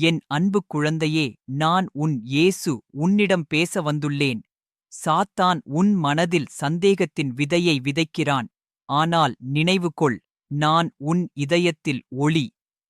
என் அன்பு குழந்தையே நான் உன் இயேசு உன்னிடம் பேச வந்துள்ளேன். சாத்தான் உன் மனதில் சந்தேகத்தின் விதையை விதைக்கிறான். ஆனால் நினைவு கொள் நான் உன் இதயத்தில் ஒளி.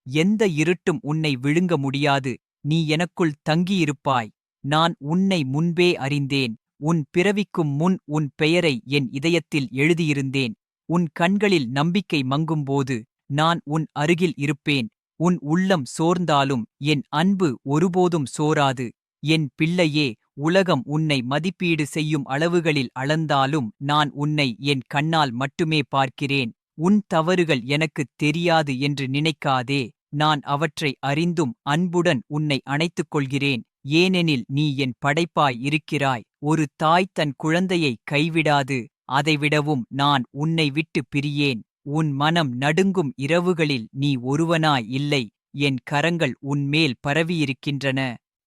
எந்த இருட்டும் உன்னை விழுங்க முடியாது. நீ எனக்குள் தங்கியிருப்பாய். நான் உன்னை முன்பே அறிந்தேன். உன் பிறவிக்கும் முன் உன் பெயரை என் இதயத்தில் எழுதியிருந்தேன். உன் கண்களில் நம்பிக்கை மங்கும்போது நான் உன் அருகில் இருப்பேன். உன் உள்ளம் சோர்ந்தாலும் என் அன்பு ஒருபோதும் சோராது. என் பிள்ளையே உலகம் உன்னை மதிப்பீடு செய்யும் அளவுகளில் அளந்தாலும் நான் உன்னை என் கண்ணால் மட்டுமே பார்க்கிறேன். உன் தவறுகள் எனக்குத் தெரியாது என்று நினைக்காதே. நான் அவற்றை அறிந்தும் அன்புடன் உன்னை அணைத்துக் கொள்கிறேன் ஏனெனில் நீ என் படைப்பாய் இருக்கிறாய். ஒரு தாய் தன் குழந்தையை கைவிடாது. அதைவிடவும் நான் உன்னை விட்டு பிரியேன். உன் மனம் நடுங்கும் இரவுகளில் நீ ஒருவனாய் இல்லை என் கரங்கள் உன்மேல் பரவியிருக்கின்றன.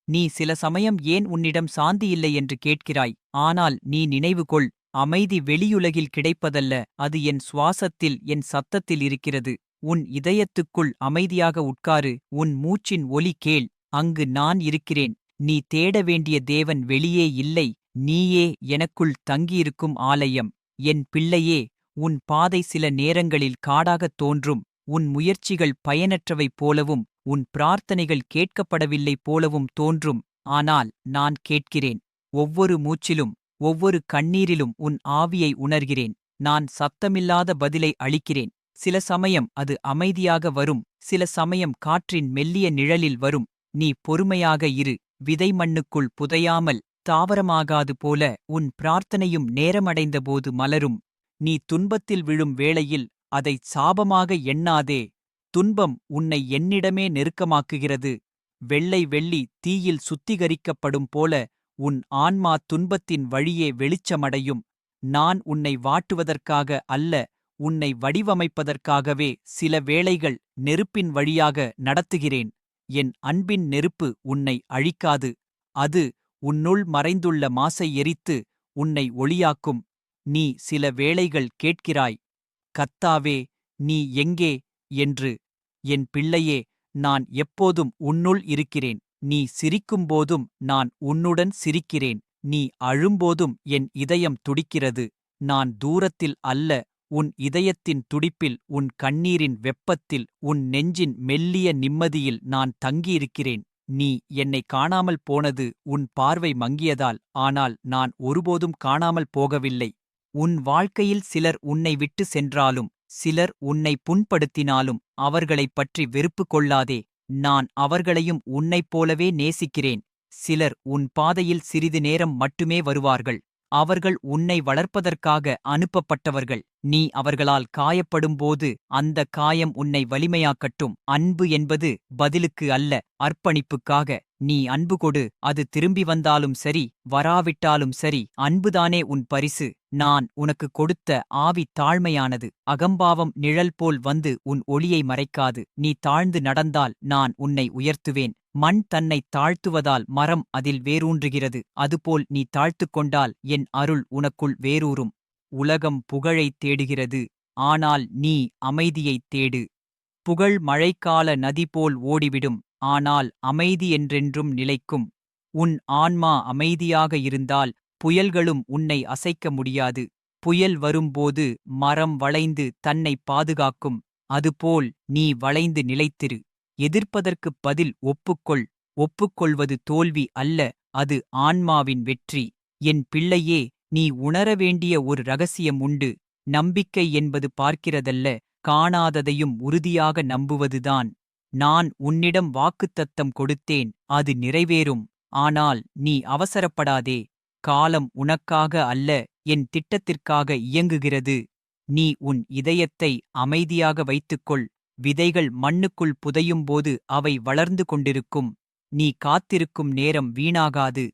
நீ சில சமயம் ஏன் உன்னிடம் சாந்தி இல்லை என்று கேட்கிறாய்? ஆனால் நீ நினைவு கொள் அமைதி வெளியுலகில் கிடைப்பதல்ல அது என் சுவாசத்தில் என் சத்தத்தில் இருக்கிறது. உன் இதயத்துக்குள் அமைதியாக உட்காரு உன் மூச்சின் ஒலி கேள் அங்கு நான் இருக்கிறேன். நீ தேட வேண்டிய தேவன் வெளியே இல்லை நீயே எனக்குள் தங்கியிருக்கும் ஆலயம். என் பிள்ளையே உன் பாதை சில நேரங்களில் காடாகத் தோன்றும் உன் முயற்சிகள் பயனற்றவை போலவும் உன் பிரார்த்தனைகள் கேட்கப்படவில்லை போலவும் தோன்றும் ஆனால் நான் கேட்கிறேன். ஒவ்வொரு மூச்சிலும் ஒவ்வொரு கண்ணீரிலும் உன் ஆவியை உணர்கிறேன். நான் சத்தமில்லாத பதிலை அளிக்கிறேன். சில சமயம் அது அமைதியாக வரும் சில சமயம் காற்றின் மெல்லிய நிழலில் வரும். நீ பொறுமையாக இரு விதை மண்ணுக்குள் புதையாமல் தாவரமாகாது போல உன் பிரார்த்தனையும் நேரமடைந்தபோது மலரும். நீ துன்பத்தில் விழும் வேளையில் அதை சாபமாக எண்ணாதே. துன்பம் உன்னை என்னிடமே நெருக்கமாக்குகிறது. வெள்ளை வெள்ளி தீயில் சுத்திகரிக்கப்படும் போல உன் ஆன்மா துன்பத்தின் வழியே வெளிச்சமடையும். நான் உன்னை வாட்டுவதற்காக அல்ல உன்னை வடிவமைப்பதற்காகவே சில வேளைகள் நெருப்பின் வழியாக நடத்துகிறேன். என் அன்பின் நெருப்பு உன்னை அழிக்காது. அது உன்னுள் மறைந்துள்ள மாசை எரித்து உன்னை ஒளியாக்கும். நீ சில வேளைகள் கேட்கிறாய் கத்தாவே நீ எங்கே? என்று. என் பிள்ளையே நான் எப்போதும் உன்னுள் இருக்கிறேன். நீ சிரிக்கும்போதும் நான் உன்னுடன் சிரிக்கிறேன். நீ அழும்போதும் என் இதயம் துடிக்கிறது. நான் தூரத்தில் அல்ல உன் இதயத்தின் துடிப்பில் உன் கண்ணீரின் வெப்பத்தில் உன் நெஞ்சின் மெல்லிய நிம்மதியில் நான் தங்கியிருக்கிறேன். நீ என்னை காணாமல் போனது உன் பார்வை மங்கியதால் ஆனால் நான் ஒருபோதும் காணாமல் போகவில்லை. உன் வாழ்க்கையில் சிலர் உன்னை விட்டு சென்றாலும் சிலர் உன்னை புண்படுத்தினாலும் அவர்களைப் பற்றி வெறுப்பு கொள்ளாதே. நான் அவர்களையும் உன்னைப் போலவே நேசிக்கிறேன். சிலர் உன் பாதையில் சிறிது நேரம் மட்டுமே வருவார்கள். அவர்கள் உன்னை வளர்ப்பதற்காக அனுப்பப்பட்டவர்கள். நீ அவர்களால் காயப்படும்போது அந்த காயம் உன்னை வலிமையாக்கட்டும். அன்பு என்பது பதிலுக்கு அல்ல அர்ப்பணிப்புக்காக. நீ அன்பு கொடு அது திரும்பி வந்தாலும் சரி வராவிட்டாலும் சரி அன்புதானே உன் பரிசு. நான் உனக்கு கொடுத்த ஆவி தாழ்மையானது அகம்பாவம் நிழல் போல் வந்து உன் ஒளியை மறைக்காது. நீ தாழ்ந்து நடந்தால் நான் உன்னை உயர்த்துவேன். மண் தன்னை தாழ்த்துவதால் மரம் அதில் வேரூன்றுகிறது. அதுபோல் நீ தாழ்த்துக் கொண்டால் என் அருள் உனக்குள் வேரூறும். உலகம் புகழைத் தேடுகிறது. ஆனால் நீ அமைதியைத் தேடு. புகழ் மழைக்கால நதி போல் ஓடிவிடும். ஆனால் அமைதி என்றென்றும் நிலைக்கும். உன் ஆன்மா அமைதியாக இருந்தால் புயல்களும் உன்னை அசைக்க முடியாது. புயல் வரும்போது மரம் வளைந்து தன்னை பாதுகாக்கும். அதுபோல் நீ வளைந்து நிலைத்திரு. எதிர்ப்பதற்குப் பதில் ஒப்புக்கொள். ஒப்புக்கொள்வது தோல்வி அல்ல அது ஆன்மாவின் வெற்றி. என் பிள்ளையே நீ உணர வேண்டிய ஒரு ரகசியம் உண்டு. நம்பிக்கை என்பது பார்க்கிறதல்ல காணாததையும் உறுதியாக நம்புவதுதான். நான் உன்னிடம் வாக்குத்தத்தம் கொடுத்தேன் அது நிறைவேறும். ஆனால் நீ அவசரப்படாதே காலம் உனக்காக அல்ல என் திட்டத்திற்காக இயங்குகிறது. நீ உன் இதயத்தை அமைதியாக வைத்துக்கொள் விதைகள் மண்ணுக்குள் புதையும்போது அவை வளர்ந்து கொண்டிருக்கும். நீ காத்திருக்கும் நேரம் வீணாகாது.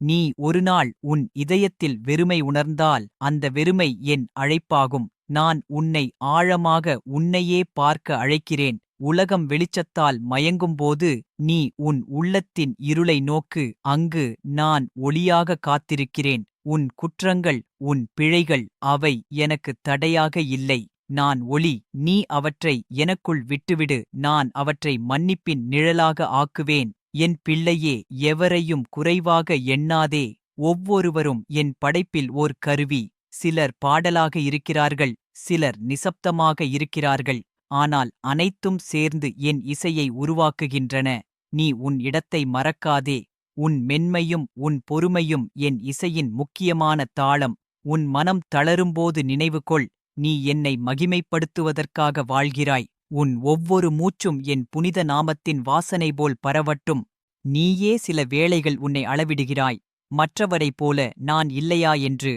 நீ ஒருநாள் உன் இதயத்தில் வெறுமை உணர்ந்தால் அந்த வெறுமை என் அழைப்பாகும். நான் உன்னை ஆழமாக உன்னையே பார்க்க அழைக்கிறேன். உலகம் வெளிச்சத்தால் மயங்கும்போது நீ உன் உள்ளத்தின் இருளை நோக்கு அங்கு நான் ஒளியாக காத்திருக்கிறேன். உன் குற்றங்கள் உன் பிழைகள் அவை எனக்கு தடையாக இல்லை. நான் ஒளி நீ அவற்றை எனக்குள் விட்டுவிடு. நான் அவற்றை மன்னிப்பின் நிழலாக ஆக்குவேன். என் பிள்ளையே எவரையும் குறைவாக எண்ணாதே. ஒவ்வொருவரும் என் படைப்பில் ஓர் கருவி. சிலர் பாடலாக இருக்கிறார்கள் சிலர் நிசப்தமாக இருக்கிறார்கள். ஆனால் அனைத்தும் சேர்ந்து என் இசையை உருவாக்குகின்றன. நீ உன் இடத்தை மறக்காதே. உன் மென்மையும் உன் பொறுமையும் என் இசையின் முக்கியமான தாளம். உன் மனம் தளரும்போது நினைவுகொள். நீ என்னை மகிமைப்படுத்துவதற்காக வாழ்கிறாய். உன் ஒவ்வொரு மூச்சும் என் புனித நாமத்தின் வாசனை போல் பரவட்டும். நீயே சில வேளைகள் உன்னை அளவிடுகிறாய். மற்றவரைப் போல நான் இல்லையா என்று.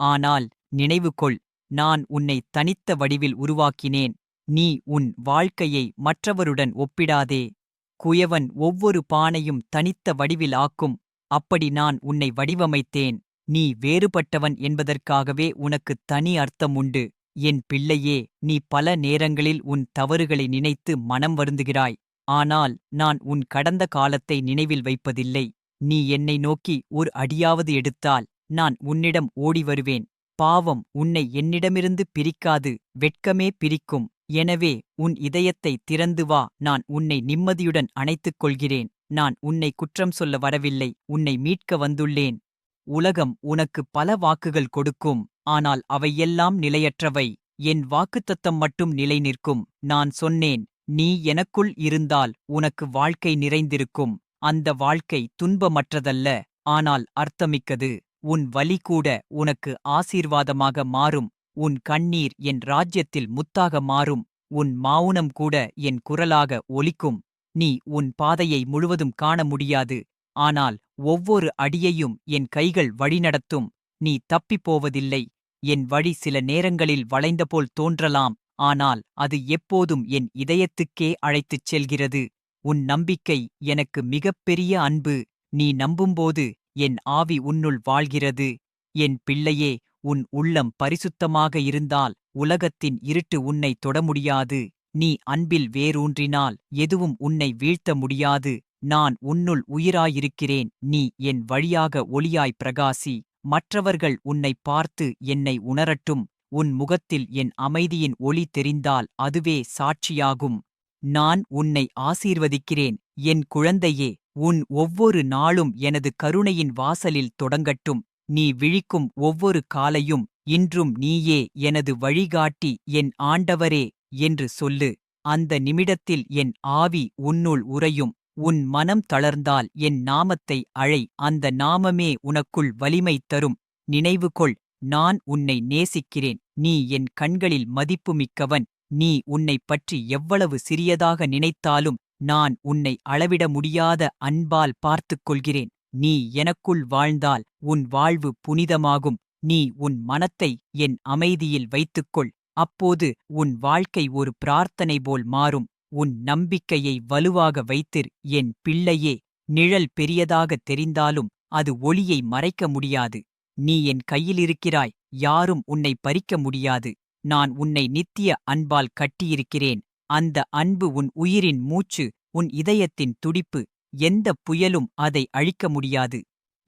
ஆனால் நினைவுகொள். நான் உன்னை தனித்த வடிவில் உருவாக்கினேன். நீ உன் வாழ்க்கையை மற்றவருடன் ஒப்பிடாதே. குயவன் ஒவ்வொரு பானையும் தனித்த வடிவில் ஆக்கும். அப்படி நான் உன்னை வடிவமைத்தேன். நீ வேறுபட்டவன் என்பதற்காகவே உனக்கு தனி அர்த்தம் உண்டு. என் பிள்ளையே நீ பல நேரங்களில் உன் தவறுகளை நினைத்து மனம் வருந்துகிறாய். ஆனால் நான் உன் கடந்த காலத்தை நினைவில் வைப்பதில்லை. நீ என்னை நோக்கி ஒரு அடியாவது எடுத்தால் நான் உன்னிடம் ஓடி வருவேன். பாவம் உன்னை என்னிடமிருந்து பிரிக்காது. வெட்கமே பிரிக்கும். எனவே உன் இதயத்தை திறந்து வா நான் உன்னை நிம்மதியுடன் அணைத்துக் கொள்கிறேன் நான் உன்னை குற்றம் சொல்ல வரவில்லை உன்னை மீட்க வந்துள்ளேன். உலகம் உனக்கு பல வாக்குகள் கொடுக்கும் ஆனால் அவையெல்லாம் நிலையற்றவை. என் வாக்குத்தத்தம் மட்டும் நிலை நிற்கும் நான் சொன்னேன் நீ எனக்குள் இருந்தால் உனக்கு வாழ்க்கை நிறைந்திருக்கும். அந்த வாழ்க்கை துன்பமற்றதல்ல ஆனால் அர்த்தமிக்கது. உன் வலி கூட உனக்கு ஆசீர்வாதமாக மாறும். உன் கண்ணீர் என் ராஜ்யத்தில் முத்தாக மாறும் உன் மௌனம் கூட என் குரலாக ஒலிக்கும். நீ உன் பாதையை முழுவதும் காண முடியாது ஆனால் ஒவ்வொரு அடியையும் என் கைகள் வழிநடத்தும். நீ தப்பிப் போவதில்லை என் வழி சில நேரங்களில் வளைந்தபோல் தோன்றலாம் ஆனால் அது எப்போதும் என் இதயத்துக்கே அழைத்துச் செல்கிறது. உன் நம்பிக்கை எனக்கு மிகப்பெரிய அன்பு நீ நம்பும்போது என் ஆவி உன்னுள் வாழ்கிறது. என் பிள்ளையே உன் உள்ளம் பரிசுத்தமாக இருந்தால் உலகத்தின் இருட்டு உன்னை தொட முடியாது. நீ அன்பில் வேரூன்றினால் எதுவும் உன்னை வீழ்த்த முடியாது. நான் உன்னுள் உயிராயிருக்கிறேன். நீ என் வழியாக ஒளியாய் பிரகாசி. மற்றவர்கள் உன்னை பார்த்து என்னை உணரட்டும். உன் முகத்தில் என் அமைதியின் ஒளி தெரிந்தால் அதுவே சாட்சியாகும். நான் உன்னை ஆசீர்வதிக்கிறேன். என் குழந்தையே உன் ஒவ்வொரு நாளும் எனது கருணையின் வாசலில் தொடங்கட்டும். நீ விழிக்கும் ஒவ்வொரு காலையும் இன்றும் நீயே எனது வழிகாட்டி என் ஆண்டவரே என்று சொல்லு. அந்த நிமிடத்தில் என் ஆவி உன்னுள் உறையும். உன் மனம் தளர்ந்தால் என் நாமத்தை அழை. அந்த நாமமே உனக்குள் வலிமை தரும். நினைவுகொள் நான் உன்னை நேசிக்கிறேன். நீ என் கண்களில் மதிப்புமிக்கவன். நீ உன்னைப் பற்றி எவ்வளவு சிறியதாக நினைத்தாலும் நான் உன்னை அளவிட முடியாத அன்பால் பார்த்துக் கொள்கிறேன். நீ எனக்குள் வாழ்ந்தால் உன் வாழ்வு புனிதமாகும். நீ உன் மனத்தை என் அமைதியில் வைத்துக்கொள். அப்போது உன் வாழ்க்கை ஒரு பிரார்த்தனை போல் மாறும். உன் நம்பிக்கையை வலுவாக வைத்திர். என் பிள்ளையே நிழல் பெரியதாக தெரிந்தாலும் அது ஒளியை மறைக்க முடியாது. நீ என் கையிலிருக்கிறாய் யாரும் உன்னை பறிக்க முடியாது. நான் உன்னை நித்திய அன்பால் கட்டியிருக்கிறேன். அந்த அன்பு உன் உயிரின் மூச்சு உன் இதயத்தின் துடிப்பு. எந்த புயலும் அதை அழிக்க முடியாது.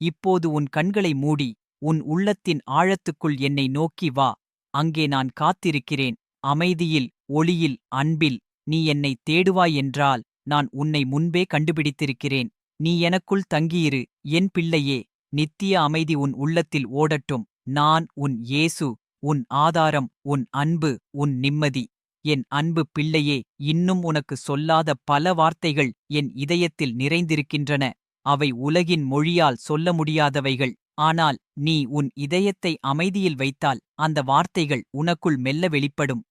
இப்போது உன் கண்களை மூடி உன் உள்ளத்தின் ஆழத்துக்குள் என்னை நோக்கி வா. அங்கே நான் காத்திருக்கிறேன். அமைதியில் ஒளியில் அன்பில் நீ என்னை தேடுவாய் என்றால் நான் உன்னை முன்பே கண்டுபிடித்திருக்கிறேன். நீ எனக்குள் தங்கியிரு. என் பிள்ளையே நித்திய அமைதி உன் உள்ளத்தில் ஓடட்டும். நான் உன் இயேசு உன் ஆதாரம் உன் அன்பு உன் நிம்மதி. என் அன்பு பிள்ளையே இன்னும் உனக்கு சொல்லாத பல வார்த்தைகள் என் இதயத்தில் நிறைந்திருக்கின்றன. அவை உலகின் மொழியால் சொல்ல முடியாதவைகள். ஆனால் நீ உன் இதயத்தை அமைதியில் வைத்தால் அந்த வார்த்தைகள் உனக்குள் மெல்ல வெளிப்படும்.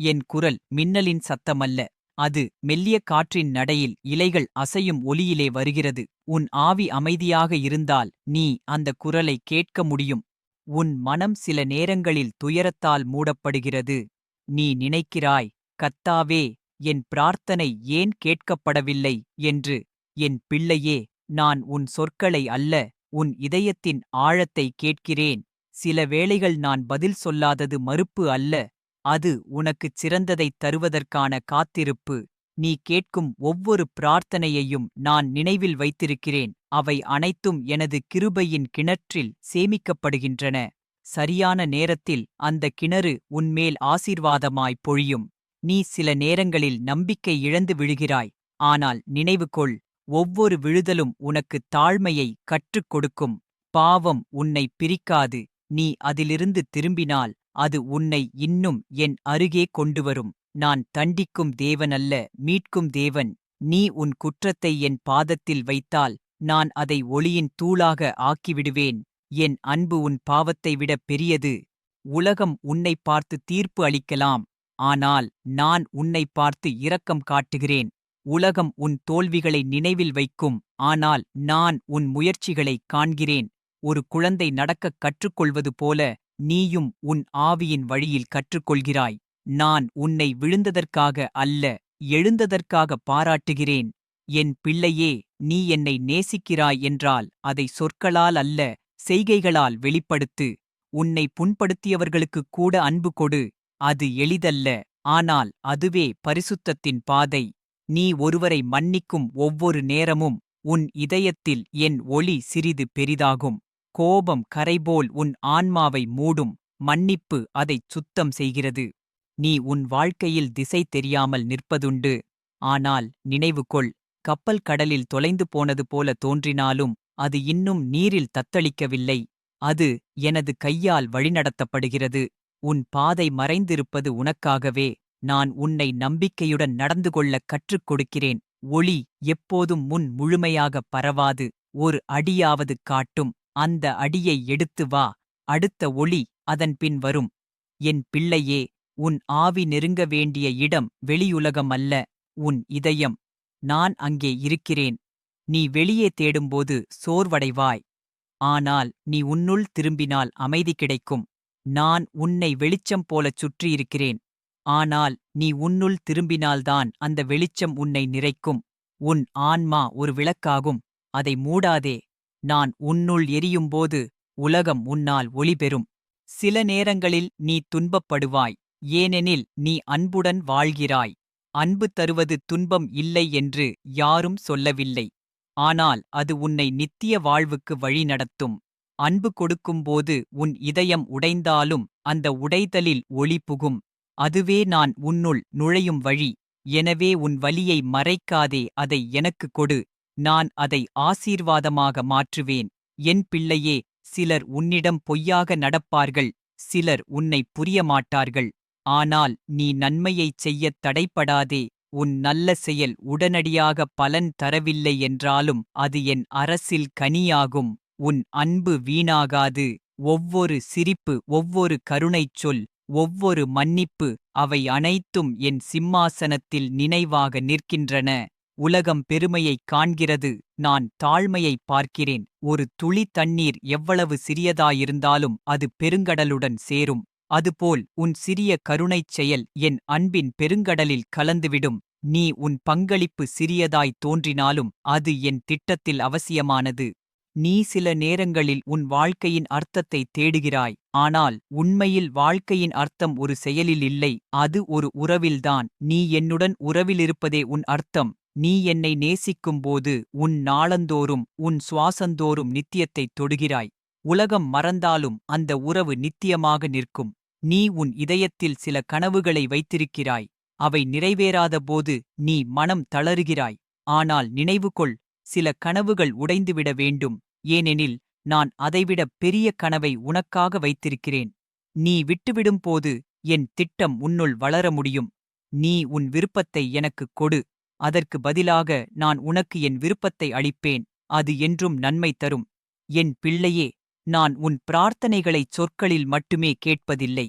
என் குரல் மின்னலின் சத்தமல்ல. அது மெல்லிய காற்றின் நடையில் இலைகள் அசையும் ஒலியிலே வருகிறது. உன் ஆவி அமைதியாக இருந்தால் நீ அந்த குரலை கேட்க முடியும். உன் மனம் சில நேரங்களில் துயரத்தால் மூடப்படுகிறது. நீ நினைக்கிறாய் கத்தாவே என் பிரார்த்தனை ஏன் கேட்கப்படவில்லை என்று என் பிள்ளையே நான் உன் சொற்களை அல்ல உன் இதயத்தின் ஆழத்தை கேட்கிறேன். சில வேளைகள் நான் பதில் சொல்லாதது மறுப்பு அல்ல அது உனக்குச் சிறந்ததைத் தருவதற்கான காத்திருப்பு. நீ கேட்கும் ஒவ்வொரு பிரார்த்தனையையும் நான் நினைவில் வைத்திருக்கிறேன் அவை அனைத்தும் எனது கிருபையின் கிணற்றில் சேமிக்கப்படுகின்றன. சரியான நேரத்தில் அந்த கிணறு உன்மேல் ஆசீர்வாதமாய் பொழியும். நீ சில நேரங்களில் நம்பிக்கை இழந்து விழுகிறாய். ஆனால் நினைவுகொள் ஒவ்வொரு விழுதலும் உனக்கு தாழ்மையை கற்றுக் கொடுக்கும். பாவம் உன்னை பிரிக்காது. நீ அதிலிருந்து திரும்பினால் அது உன்னை இன்னும் என் அருகே கொண்டுவரும். நான் தண்டிக்கும் தேவனல்ல மீட்கும் தேவன். நீ உன் குற்றத்தை என் பாதத்தில் வைத்தால் நான் அதை ஒளியின் தூளாக ஆக்கிவிடுவேன். என் அன்பு உன் பாவத்தை விட பெரியது. உலகம் உன்னை பார்த்து தீர்ப்பு அளிக்கலாம். ஆனால் நான் உன்னை பார்த்து இரக்கம் காட்டுகிறேன். உலகம் உன் தோல்விகளை நினைவில் வைக்கும். ஆனால் நான் உன் முயற்சிகளை காண்கிறேன். ஒரு குழந்தை நடக்கக் கற்றுக்கொள்வது போல நீயும் உன் ஆவியின் வழியில் கற்றுக்கொள்கிறாய். நான் உன்னை விழுந்ததற்காக அல்ல எழுந்ததற்காக பாராட்டுகிறேன். என் பிள்ளையே நீ என்னை நேசிக்கிறாய் என்றால் அதை சொற்களால் அல்ல செய்கைகளால் வெளிப்படுத்து. உன்னை புண்படுத்தியவர்களுக்குக் கூட அன்பு கொடு. அது எளிதல்ல. ஆனால் அதுவே பரிசுத்தத்தின் பாதை. நீ ஒருவரை மன்னிக்கும் ஒவ்வொரு நேரமும் உன் இதயத்தில் என் ஒளி சிறிது பெரிதாகும். கோபம் கரைபோல் உன் ஆன்மாவை மூடும். மன்னிப்பு அதைச் சுத்தம் செய்கிறது. நீ உன் வாழ்க்கையில் திசை தெரியாமல் நிற்பதுண்டு. ஆனால் நினைவுகொள். கப்பல் கடலில் தொலைந்து போனது போல தோன்றினாலும் அது இன்னும் நீரில் தத்தளிக்கவில்லை. அது எனது கையால் வழிநடத்தப்படுகிறது. உன் பாதை மறைந்திருப்பது உனக்காகவே. நான் உன்னை நம்பிக்கையுடன் நடந்து கொள்ளக் கற்றுக் கொடுக்கிறேன். ஒளி எப்போதும் முன் முழுமையாகப் பரவாது. ஒரு அடியாவது காட்டும். அந்த அடியை எடுத்து வா. அடுத்த ஒளி அதன் பின் வரும். என் பிள்ளையே உன் ஆவி நெருங்க வேண்டிய இடம் வெளியுலகம் அல்ல. உன் இதயம். நான் அங்கே இருக்கிறேன். நீ வெளியே தேடும்போது சோர்வடைவாய். ஆனால் நீ உன்னுள் திரும்பினால் அமைதி கிடைக்கும். நான் உன்னை வெளிச்சம் போலச் சுற்றியிருக்கிறேன். ஆனால் நீ உன்னுள் திரும்பினால்தான் அந்த வெளிச்சம் உன்னை நிறைக்கும். உன் ஆன்மா ஒரு விளக்காகும். அதை மூடாதே. நான் உன்னுள் எரியும்போது உலகம் உன்னால் ஒளிபெறும் சில நேரங்களில் நீ துன்பப்படுவாய். ஏனெனில் நீ அன்புடன் வாழ்கிறாய். அன்பு தருவது துன்பம் இல்லை என்று யாரும் சொல்லவில்லை. ஆனால் அது உன்னை நித்திய வாழ்வுக்கு வழிநடத்தும் அன்பு கொடுக்கும்போது உன் இதயம் உடைந்தாலும் அந்த உடைதலில் ஒளி புகும். அதுவே நான் உன்னுள் நுழையும் வழி. எனவே உன் வலியை மறைக்காதே அதை எனக்கு கொடு. நான் அதை ஆசீர்வாதமாக மாற்றுவேன். என் பிள்ளையே சிலர் உன்னிடம் பொய்யாக நடப்பார்கள். சிலர் உன்னை புரியமாட்டார்கள். ஆனால் நீ நன்மையைச் செய்யத் தடைப்படாதே. உன் நல்ல செயல் உடனடியாக பலன் தரவில்லை என்றாலும் அது என் அரசில் கனியாகும். உன் அன்பு வீணாகாது. ஒவ்வொரு சிரிப்பு ஒவ்வொரு கருணைச் சொல் ஒவ்வொரு மன்னிப்பு அவை அனைத்தும் என் சிம்மாசனத்தில் நினைவாக நிற்கின்றன. உலகம் பெருமையைக் காண்கிறது. நான் தாழ்மையைப் பார்க்கிறேன். ஒரு துளி தண்ணீர் எவ்வளவு சிறியதாயிருந்தாலும் அது பெருங்கடலுடன் சேரும். அதுபோல் உன் சிறிய கருணைச் செயல் என் அன்பின் பெருங்கடலில் கலந்துவிடும். நீ உன் பங்களிப்பு சிறியதாய் தோன்றினாலும் அது என் திட்டத்தில் அவசியமானது. நீ சில நேரங்களில் உன் வாழ்க்கையின் அர்த்தத்தை தேடுகிறாய். ஆனால் உண்மையில் வாழ்க்கையின் அர்த்தம் ஒரு செயலில் இல்லை அது ஒரு உறவில்தான். நீ என்னுடன் உறவிலிருப்பதே உன் அர்த்தம். நீ என்னை நேசிக்கும்போது உன் நாளந்தோறும் உன் சுவாசந்தோறும் நித்தியத்தைத் தொடுகிறாய். உலகம் மறந்தாலும் அந்த உறவு நித்தியமாக நிற்கும். நீ உன் இதயத்தில் சில கனவுகளை வைத்திருக்கிறாய். அவை நிறைவேறாதபோது நீ மனம் தளறுகிறாய் ஆனால் நினைவுகொள் சில கனவுகள் உடைந்துவிட வேண்டும். ஏனெனில் நான் அதைவிட பெரிய கனவை உனக்காக வைத்திருக்கிறேன். நீ விட்டுவிடும்போது என் திட்டம் உன்னுள் வளர முடியும். நீ உன் விருப்பத்தை எனக்குக் கொடு. அதற்கு பதிலாக நான் உனக்கு என் விருப்பத்தை அளிப்பேன். அது என்றும் நன்மை தரும். என் பிள்ளையே நான் உன் பிரார்த்தனைகளைச் சொற்களில் மட்டுமே கேட்பதில்லை.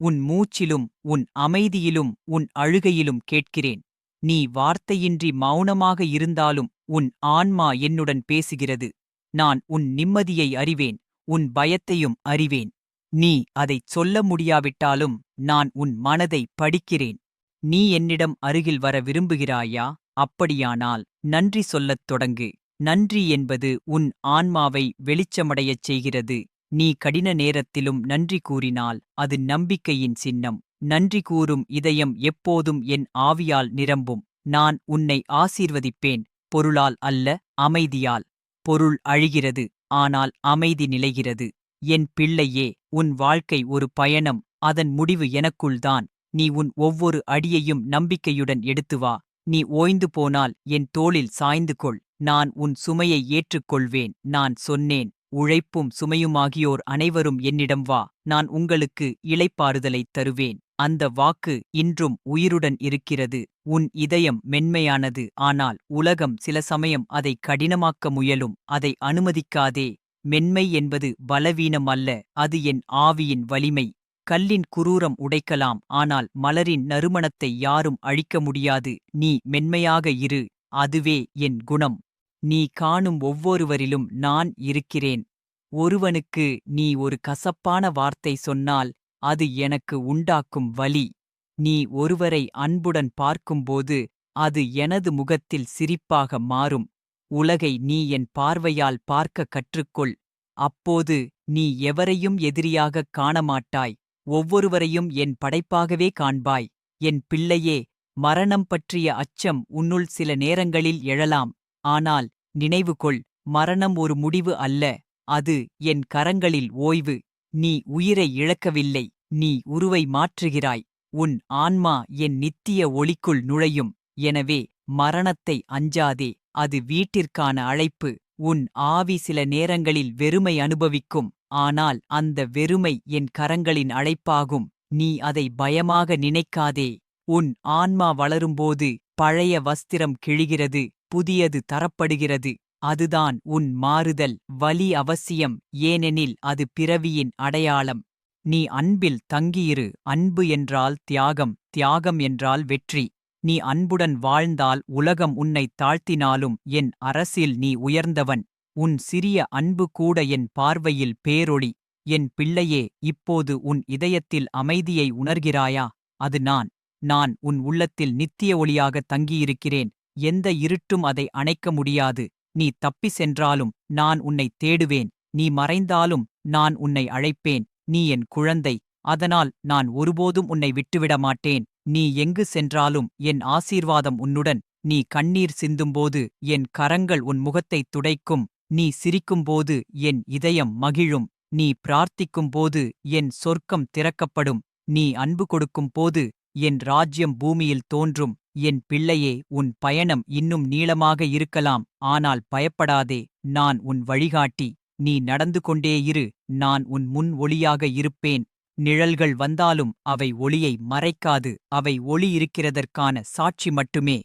உன் மூச்சிலும் உன் அமைதியிலும் உன் அழுகையிலும் கேட்கிறேன். நீ வார்த்தையின்றி மௌனமாக இருந்தாலும் உன் ஆன்மா என்னுடன் பேசுகிறது. நான் உன் நிம்மதியை அறிவேன் உன் பயத்தையும் அறிவேன். நீ அதைச் சொல்ல முடியாவிட்டாலும் நான் உன் மனதை படிக்கிறேன். நீ என்னிடம் அருகில் வர விரும்புகிறாயா? அப்படியானால் நன்றி சொல்லத் தொடங்கு. நன்றி என்பது உன் ஆன்மாவை வெளிச்சமடையச் செய்கிறது. நீ கடின நேரத்திலும் நன்றி கூறினால் அது நம்பிக்கையின் சின்னம். நன்றி கூறும் இதயம் எப்போதும் என் ஆவியால் நிரம்பும். நான் உன்னை ஆசீர்வதிப்பேன். பொருளால் அல்ல அமைதியால். பொருள் அழிகிறது ஆனால் அமைதி நிலைகிறது. என் பிள்ளையே உன் வாழ்க்கை ஒரு பயணம். அதன் முடிவு எனக்குள்தான் நீ உன் ஒவ்வொரு அடியையும் நம்பிக்கையுடன் எடுத்து வா. நீ ஓய்ந்து போனால் என் தோளில் சாய்ந்து கொள். நான் உன் சுமையை ஏற்றுக்கொள்வேன் நான் சொன்னேன் உழைப்பும் சுமையுமாகியோர் அனைவரும் என்னிடம் வா நான் உங்களுக்கு இளைப்பாறுதலைத் தருவேன். அந்த வாக்கு இன்றும் உயிருடன் இருக்கிறது உன் இதயம் மென்மையானது ஆனால் உலகம் சில சமயம் அதை கடினமாக்க முயலும் அதை அனுமதிக்காதே. மென்மை என்பது பலவீனம் அல்ல அது என் ஆவியின் வலிமை. கல்லின் குரூரம் உடைக்கலாம் ஆனால் மலரின் நறுமணத்தை யாரும் அழிக்க முடியாது நீ மென்மையாக இரு அதுவே என் குணம். நீ காணும் ஒவ்வொருவரிலும் நான் இருக்கிறேன். ஒருவனுக்கு நீ ஒரு கசப்பான வார்த்தை சொன்னால் அது எனக்கு உண்டாக்கும் வலி. நீ ஒருவரை அன்புடன் பார்க்கும்போது அது எனது முகத்தில் சிரிப்பாக மாறும். உலகை நீ என் பார்வையால் பார்க்க கற்றுக்கொள். அப்போது நீ எவரையும் எதிரியாகக் காணமாட்டாய். ஒவ்வொருவரையும் என் படைப்பாகவே காண்பாய். என் பிள்ளையே மரணம் பற்றிய அச்சம் உன்னுள் சில நேரங்களில் எழலாம். ஆனால் நினைவுகொள் மரணம் ஒரு முடிவு அல்ல அது என் கரங்களில் ஓய்வு. நீ உயிரை இழக்கவில்லை நீ உருவை மாற்றுகிறாய் உன் ஆன்மா என் நித்திய ஒளிக்குள் நுழையும். எனவே மரணத்தை அஞ்சாதே அது வீட்டிற்கான அழைப்பு உன் ஆவி சில நேரங்களில் வெறுமை அனுபவிக்கும் ஆனால் அந்த வெறுமை என் கரங்களின் அழைப்பாகும் நீ அதை பயமாக நினைக்காதே. உன் ஆன்மா வளரும்போது பழைய வஸ்திரம் கிழிகிறது புதியது தரப்படுகிறது. அதுதான் உன் மாறுதல் வலி அவசியம். ஏனெனில் அது பிறவியின் அடையாளம். நீ அன்பில் தங்கியிரு. அன்பு என்றால் தியாகம் தியாகம் என்றால் வெற்றி. நீ அன்புடன் வாழ்ந்தால் உலகம் உன்னை தாழ்த்தினாலும் என் அரசில் நீ உயர்ந்தவன். உன் சிறிய அன்பு கூட என் பார்வையில் பேரொளி. என் பிள்ளையே இப்போது உன் இதயத்தில் அமைதியை உணர்கிறாயா? அது நான். நான் உன் உள்ளத்தில் நித்திய ஒளியாக தங்கியிருக்கிறேன். எந்த இருட்டும் அதை அணைக்க முடியாது. நீ தப்பி சென்றாலும் நான் உன்னை தேடுவேன். நீ மறைந்தாலும் நான் உன்னை அழைப்பேன். நீ என் குழந்தை. அதனால் நான் ஒருபோதும் உன்னை விட்டுவிட மாட்டேன். நீ எங்கு சென்றாலும் என் ஆசீர்வாதம் உன்னுடன். நீ கண்ணீர் சிந்தும்போது என் கரங்கள் உன் முகத்தைத் துடைக்கும். நீ சிரிக்கும்போது என் இதயம் மகிழும். நீ பிரார்த்திக்கும்போது என் சொர்க்கம் திறக்கப்படும். நீ அன்பு கொடுக்கும்போது என் ராஜ்யம் பூமியில் தோன்றும். என் பிள்ளையே உன் பயணம் இன்னும் நீளமாக இருக்கலாம் ஆனால் பயப்படாதே நான் உன் வழிகாட்டி நீ நடந்து கொண்டே இரு நான் உன் முன் ஒளியாக இருப்பேன். நிழல்கள் வந்தாலும் அவை ஒளியை மறைக்காது அவை ஒளி இருக்கிறதற்கான சாட்சி மட்டுமே.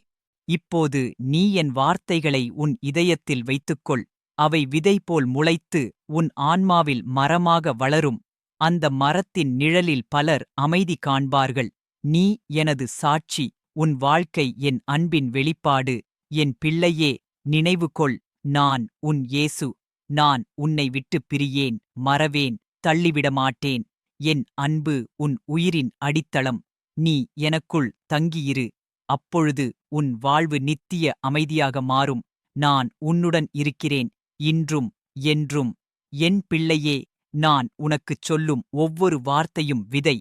இப்போது நீ என் வார்த்தைகளை உன் இதயத்தில் வைத்துக்கொள் அவை விதை போல் முளைத்து உன் ஆன்மாவில் மரமாக வளரும். அந்த மரத்தின் நிழலில் பலர் அமைதி காண்பார்கள். நீ எனது சாட்சி உன் வாழ்க்கை என் அன்பின் வெளிப்பாடு என் பிள்ளையே நினைவுகொள் நான் உன் இயேசு நான் உன்னை விட்டுப் பிரியேன் மறவேன் தள்ளிவிடமாட்டேன் என் அன்பு உன் உயிரின் அடித்தளம் நீ எனக்குள் தங்கியிரு அப்பொழுது உன் வாழ்வு நித்திய அமைதியாக மாறும் நான் உன்னுடன் இருக்கிறேன் இன்றும் என்றும் என் பிள்ளையே நான் உனக்குச் சொல்லும் ஒவ்வொரு வார்த்தையும் விதை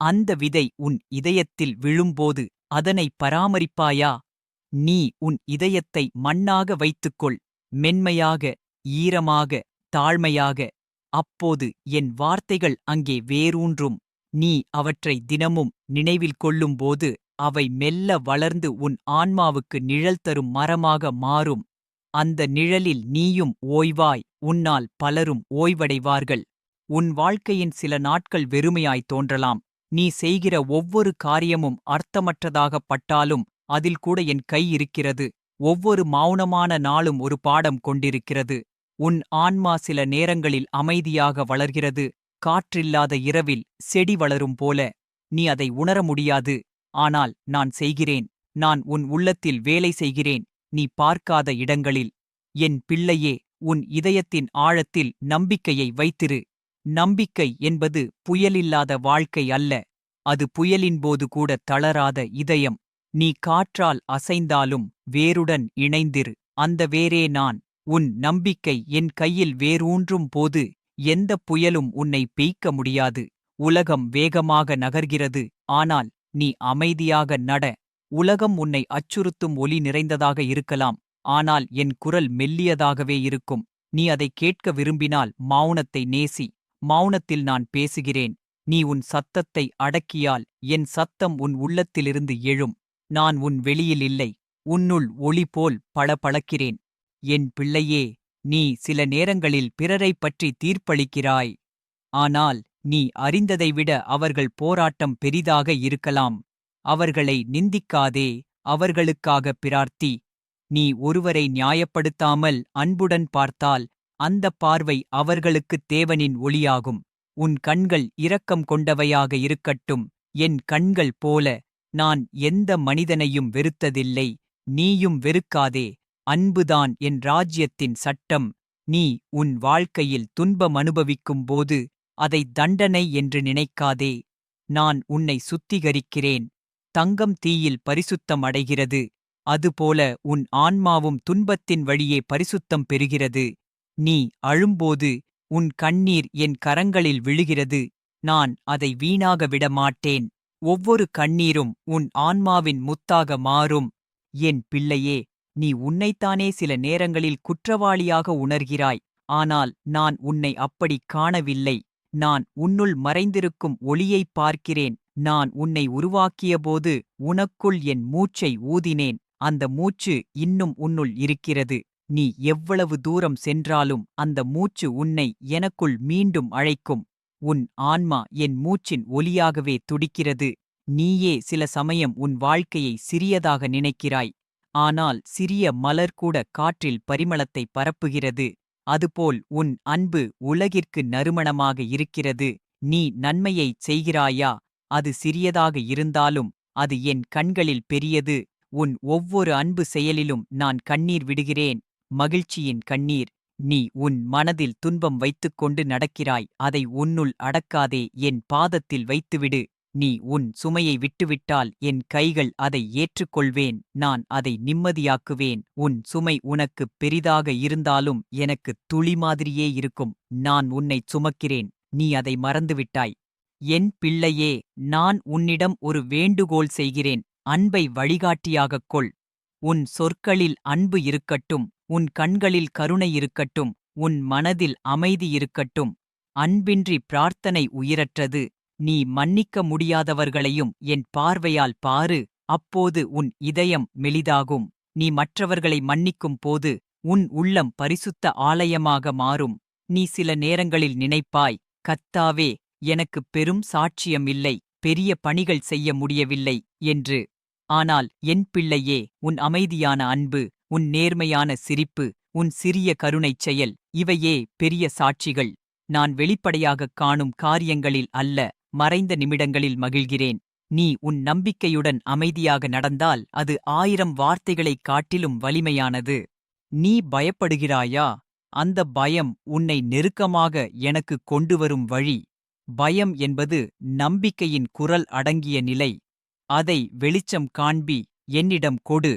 அந்த விதை உன் இதயத்தில் விழும்போது அதனை பராமரிப்பாயா? நீ உன் இதயத்தை மண்ணாக வைத்துக்கொள் மென்மையாக ஈரமாக தாழ்மையாக. அப்போது என் வார்த்தைகள் அங்கே வேரூன்றும். நீ அவற்றை தினமும் நினைவில் கொள்ளும்போது அவை மெல்ல வளர்ந்து உன் ஆன்மாவுக்கு நிழல் தரும் மரமாக மாறும். அந்த நிழலில் நீயும் ஓய்வாய் உன்னால் பலரும் ஓய்வடைவார்கள். உன் வாழ்க்கையின் சில நாட்கள் வெறுமையாய் தோன்றலாம். நீ செய்கிற ஒவ்வொரு காரியமும் அர்த்தமற்றதாகப் பட்டாலும் அதில் கூட என் கை இருக்கிறது. ஒவ்வொரு மௌனமான நாளும் ஒரு பாடம் கொண்டிருக்கிறது. உன் ஆன்மா சில நேரங்களில் அமைதியாக வளர்கிறது. காற்றில்லாத இரவில் செடி வளரும் போல. நீ அதை உணர முடியாது. ஆனால் நான் செய்கிறேன். நான் உன் உள்ளத்தில் வேலை செய்கிறேன். நீ பார்க்காத இடங்களில். என் பிள்ளையே உன் இதயத்தின் ஆழத்தில் நம்பிக்கையை வைத்திரு. நம்பிக்கை என்பது புயலில்லாத வாழ்க்கை அல்ல. அது புயலின் போது கூட தளராத இதயம். நீ காற்றால் அசைந்தாலும் வேருடன் இணைந்திரு. அந்த வேரே நான். உன் நம்பிக்கை என் கையில் வேரூன்றும் போது எந்த புயலும் உன்னை பெய்க்க முடியாது. உலகம் வேகமாக நகர்கிறது. ஆனால் நீ அமைதியாக நட. உலகம் உன்னை அச்சுறுத்தும் ஒலி நிறைந்ததாக இருக்கலாம். ஆனால் என் குரல் மெல்லியதாகவே இருக்கும். நீ அதை கேட்க விரும்பினால் மௌனத்தை நேசி. மௌனத்தில் நான் பேசுகிறேன். நீ உன் சத்தத்தை அடக்கியால் என் சத்தம் உன் உள்ளத்திலிருந்து எழும். நான் உன் வெளியில் இல்லை. உன்னுள் ஒளி போல் பளபளக்கிறேன். என் பிள்ளையே நீ சில நேரங்களில் பிறரைப் பற்றி தீர்ப்பளிக்கிறாய். ஆனால் நீ அறிந்ததைவிட அவர்கள் போராட்டம் பெரிதாக இருக்கலாம். அவர்களை நிந்திக்காதே அவர்களுக்காக பிரார்த்தி. நீ ஒருவரை நியாயப்படுத்தாமல் அன்புடன் பார்த்தால் அந்த பார்வை அவர்களுக்குத் தேவனின் ஒளியாகும். உன் கண்கள் இரக்கம் கொண்டவையாக இருக்கட்டும். என் கண்கள் போல நான் எந்த மனிதனையும் வெறுத்ததில்லை. நீயும் வெறுக்காதே. அன்புதான் என் ராஜ்யத்தின் சட்டம். நீ உன் வாழ்க்கையில் துன்பம் அனுபவிக்கும் போது அதை தண்டனை என்று நினைக்காதே. நான் உன்னை சுத்திகரிக்கிறேன். தங்கம் தீயில் பரிசுத்தம் அடைகிறது. அதுபோல உன் ஆன்மாவும் துன்பத்தின் வழியே பரிசுத்தம் பெறுகிறது. நீ அழும்போது உன் கண்ணீர் என் கரங்களில் விழுகிறது. நான் அதை வீணாக விட மாட்டேன் ஒவ்வொரு கண்ணீரும் உன் ஆன்மாவின் முத்தாக மாறும். என் பிள்ளையே நீ உன்னைத்தானே சில நேரங்களில் குற்றவாளியாக உணர்கிறாய். ஆனால் நான் உன்னை அப்படிக் காணவில்லை. நான் உன்னுள் மறைந்திருக்கும் ஒளியைப் பார்க்கிறேன். நான் உன்னை உருவாக்கியபோது உனக்குள் என் மூச்சை ஊதினேன். அந்த மூச்சு இன்னும் உன்னுள் இருக்கிறது. நீ எவ்வளவு தூரம் சென்றாலும் அந்த மூச்சு உன்னை எனக்குள் மீண்டும் அழைக்கும். உன் ஆன்மா என் மூச்சின் ஒலியாகவே துடிக்கிறது. நீயே சில சமயம் உன் வாழ்க்கையை சிறியதாக நினைக்கிறாய். ஆனால் சிறிய மலர் கூட காற்றில் பரிமளத்தை பரப்புகிறது. அதுபோல் உன் அன்பு உலகிற்கு நறுமணமாக இருக்கிறது. நீ நன்மையைச் செய்கிறாயா? அது சிறியதாக இருந்தாலும் அது என் கண்களில் பெரியது. உன் ஒவ்வொரு அன்பு செயலிலும் நான் கண்ணீர் விடுகிறேன். மகிழ்ச்சியின் கண்ணீர். நீ உன் மனதில் துன்பம் வைத்துக்கொண்டு நடக்கிறாய். அதை உன்னுள் அடக்காதே. என் பாதத்தில் வைத்துவிடு. நீ உன் சுமையை விட்டுவிட்டால் என் கைகள் அதை ஏற்றுக்கொள்வேன். நான் அதை நிம்மதியாக்குவேன். உன் சுமை உனக்குப் பெரிதாக இருந்தாலும் எனக்கு துளி மாதிரியே இருக்கும். நான் உன்னைச் சுமக்கிறேன். நீ அதை மறந்துவிட்டாய். என் பிள்ளையே நான் உன்னிடம் ஒரு வேண்டுகோள் செய்கிறேன். அன்பை வழிகாட்டியாகக் கொள். உன் சொற்களில் அன்பு இருக்கட்டும் உன் கண்களில் கருணை இருக்கட்டும் உன் மனதில் அமைதி இருக்கட்டும். அன்பின்றி பிரார்த்தனை உயிரற்றது. நீ மன்னிக்க முடியாதவர்களையும் என் பார்வையால் பாரு அப்போது உன் இதயம் மெலிதாகும். நீ மற்றவர்களை மன்னிக்கும் போது உன் உள்ளம் பரிசுத்த ஆலயமாக மாறும். நீ சில நேரங்களில் நினைப்பாய் கத்தாவே எனக்கு பெரும் சாட்சியம் இல்லை பெரிய பணிகள் செய்ய முடியவில்லை என்று. ஆனால் என் பிள்ளையே உன் அமைதியான அன்பு உன் நேர்மையான சிரிப்பு உன் சிறிய கருணைச் செயல் இவையே பெரிய சாட்சிகள். நான் வெளிப்படையாகக் காணும் காரியங்களில் அல்ல மறைந்த நிமிடங்களில் மகிழ்கிறேன். நீ உன் நம்பிக்கையுடன் அமைதியாக நடந்தால் அது ஆயிரம் வார்த்தைகளைக் காட்டிலும் வலிமையானது. நீ பயப்படுகிறாயா? அந்த பயம் உன்னை நெருக்கமாக எனக்கு கொண்டுவரும் வழி. பயம் என்பது நம்பிக்கையின் குரல் அடங்கிய நிலை. அதை வெளிச்சம் காண்பி என்னிடம் கொடு.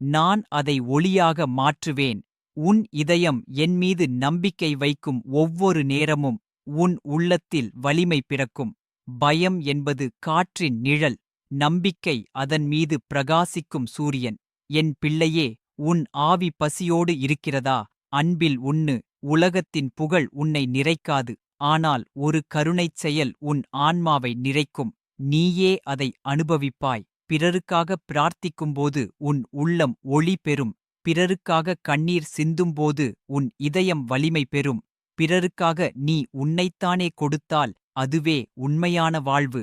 நான் அதை ஒளியாக மாற்றுவேன். உன் இதயம் என் மீது நம்பிக்கை வைக்கும் ஒவ்வொரு நேரமும் உன் உள்ளத்தில் வலிமை பிறக்கும். பயம் என்பது காற்றின் நிழல் நம்பிக்கை அதன் மீது பிரகாசிக்கும் சூரியன். என் பிள்ளையே உன் ஆவி பசியோடு இருக்கிறதா? அன்பில் உண்ணு உலகத்தின் புகழ் உன்னை நிறைக்காது. ஆனால் ஒரு கருணைச் செயல் உன் ஆன்மாவை நிறைக்கும். நீயே அதை அனுபவிப்பாய். பிறருக்காக பிரார்த்திக்கும்போது உன் உள்ளம் ஒளி பெறும். பிறருக்காக கண்ணீர் சிந்தும்போது உன் இதயம் வலிமை பெறும். பிறருக்காக நீ உன்னைத்தானே கொடுத்தால் அதுவே உண்மையான வாழ்வு.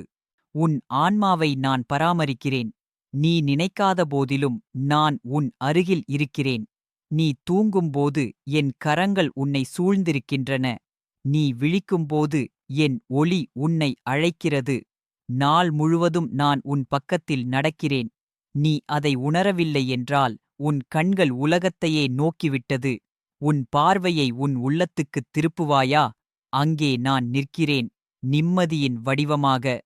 உன் ஆன்மாவை நான் பராமரிக்கிறேன். நீ நினைக்காத போதிலும் நான் உன் அருகில் இருக்கிறேன். நீ தூங்கும்போது என் கரங்கள் உன்னை சூழ்ந்திருக்கின்றன. நீ விழிக்கும்போது என் ஒளி உன்னை அழைக்கிறது. நாள் முழுவதும் நான் உன் பக்கத்தில் நடக்கிறேன். நீ அதை உணரவில்லை என்றால் உன் கண்கள் உலகத்தையே நோக்கிவிட்டது. உன் பார்வையை உன் உள்ளத்துக்குத் திருப்புவாயா? அங்கே நான் நிற்கிறேன். நிம்மதியின் வடிவமாக.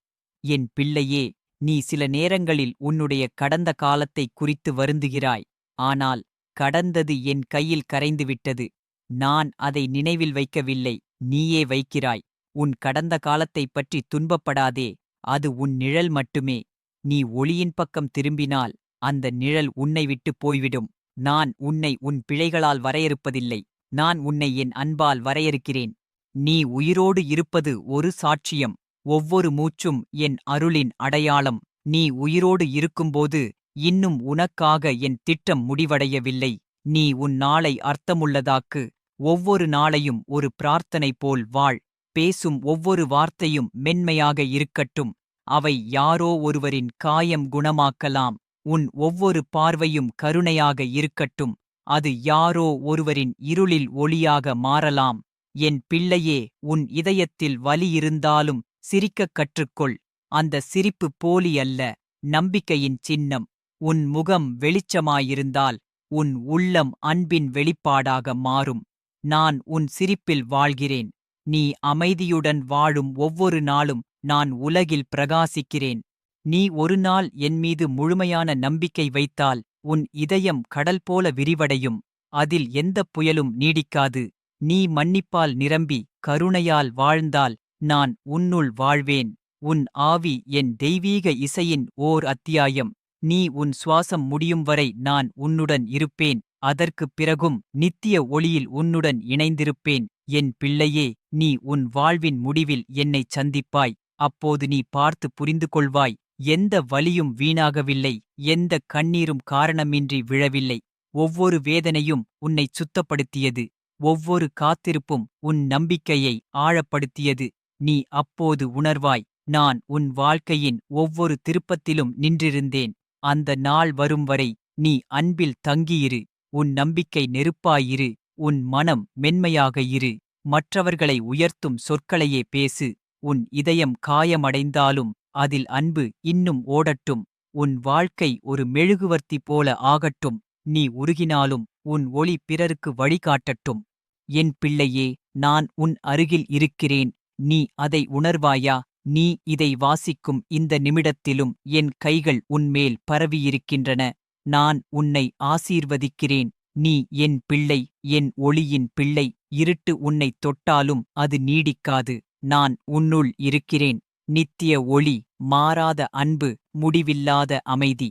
என் பிள்ளையே நீ சில நேரங்களில் உன்னுடைய கடந்த காலத்தைக் குறித்து வருந்துகிறாய். ஆனால் கடந்தது என் கையில் கரைந்துவிட்டது. நான் அதை நினைவில் வைக்கவில்லை. நீயே வைக்கிறாய். உன் கடந்த காலத்தைப் பற்றி துன்பப்படாதே. அது உன் நிழல் மட்டுமே. நீ ஒளியின் பக்கம் திரும்பினால் அந்த நிழல் உன்னை விட்டுப் போய்விடும். நான் உன்னை உன் பிழைகளால் வரையறுப்பதில்லை. நான் உன்னை என் அன்பால் வரையறுக்கிறேன். நீ உயிரோடு இருப்பது ஒரு சாட்சியம். ஒவ்வொரு மூச்சும் என் அருளின் அடையாளம். நீ உயிரோடு இருக்கும்போது இன்னும் உனக்காக என் திட்டம் முடிவடையவில்லை. நீ உன் நாளை அர்த்தமுள்ளதாக்கு. ஒவ்வொரு நாளையும் ஒரு பிரார்த்தனை போல் வாழ். பேசும் ஒவ்வொரு வார்த்தையும் மென்மையாக இருக்கட்டும். அவை யாரோ ஒருவரின் காயம் குணமாக்கலாம். உன் ஒவ்வொரு பார்வையும் கருணையாக இருக்கட்டும். அது யாரோ ஒருவரின் இருளில் ஒளியாக மாறலாம். என் பிள்ளையே உன் இதயத்தில் வலி இருந்தாலும் சிரிக்கக் கற்றுக்கொள். அந்த சிரிப்பு போலி அல்ல நம்பிக்கையின் சின்னம். உன் முகம் வெளிச்சமாயிருந்தால் உன் உள்ளம் அன்பின் வெளிப்பாடாக மாறும். நான் உன் சிரிப்பில் வாழ்கிறேன். நீ அமைதியுடன் வாழும் ஒவ்வொரு நாளும் நான் உலகில் பிரகாசிக்கிறேன். நீ ஒரு நாள் என் மீது முழுமையான நம்பிக்கை வைத்தால் உன் இதயம் கடல் போல விரிவடையும். அதில் எந்தப் புயலும் நீடிக்காது. நீ மன்னிப்பால் நிரம்பி கருணையால் வாழ்ந்தால் நான் உன்னுள் வாழ்வேன். உன் ஆவி என் தெய்வீக இசையின் ஓர் அத்தியாயம். நீ உன் சுவாசம் முடியும் வரை நான் உன்னுடன் இருப்பேன். அதற்குப் பிறகும் நித்திய ஒளியில் உன்னுடன் இணைந்திருப்பேன். என் பிள்ளையே நீ உன் வாழ்வின் முடிவில் என்னைச் சந்திப்பாய். அப்போது நீ பார்த்து புரிந்து கொள்வாய் எந்த வலியும் வீணாகவில்லை எந்த கண்ணீரும் காரணமின்றி விழவில்லை. ஒவ்வொரு வேதனையும் உன்னைச் சுத்தப்படுத்தியது ஒவ்வொரு காத்திருப்பும் உன் நம்பிக்கையை ஆழப்படுத்தியது. நீ அப்போது உணர்வாய் நான் உன் வாழ்க்கையின் ஒவ்வொரு திருப்பத்திலும் நின்றிருந்தேன். அந்த நாள் வரும் வரை நீ அன்பில் தங்கியிரு உன் நம்பிக்கை நெருப்பாயிரு உன் மனம் மென்மையாக இரு. மற்றவர்களை உயர்த்தும் சொற்களையே பேசு. உன் இதயம் காயமடைந்தாலும் அதில் அன்பு இன்னும் ஓடட்டும். உன் வாழ்க்கை ஒரு மெழுகுவர்த்தி போல ஆகட்டும். நீ உருகினாலும் உன் ஒளி பிறருக்கு வழிகாட்டட்டும். என் பிள்ளையே நான் உன் அருகில் இருக்கிறேன். நீ அதை உணர்வாயா? நீ இதை வாசிக்கும் இந்த நிமிடத்திலும் என் கைகள் உன்மேல் பரவியிருக்கின்றன. நான் உன்னை ஆசீர்வதிக்கிறேன். நீ என் பிள்ளை என் ஒளியின் பிள்ளை. இருட்டு உன்னைத் தொட்டாலும் அது நீடிக்காது. நான் உன்னுள் இருக்கிறேன். நித்திய ஒளி மாறாத அன்பு முடிவில்லாத அமைதி.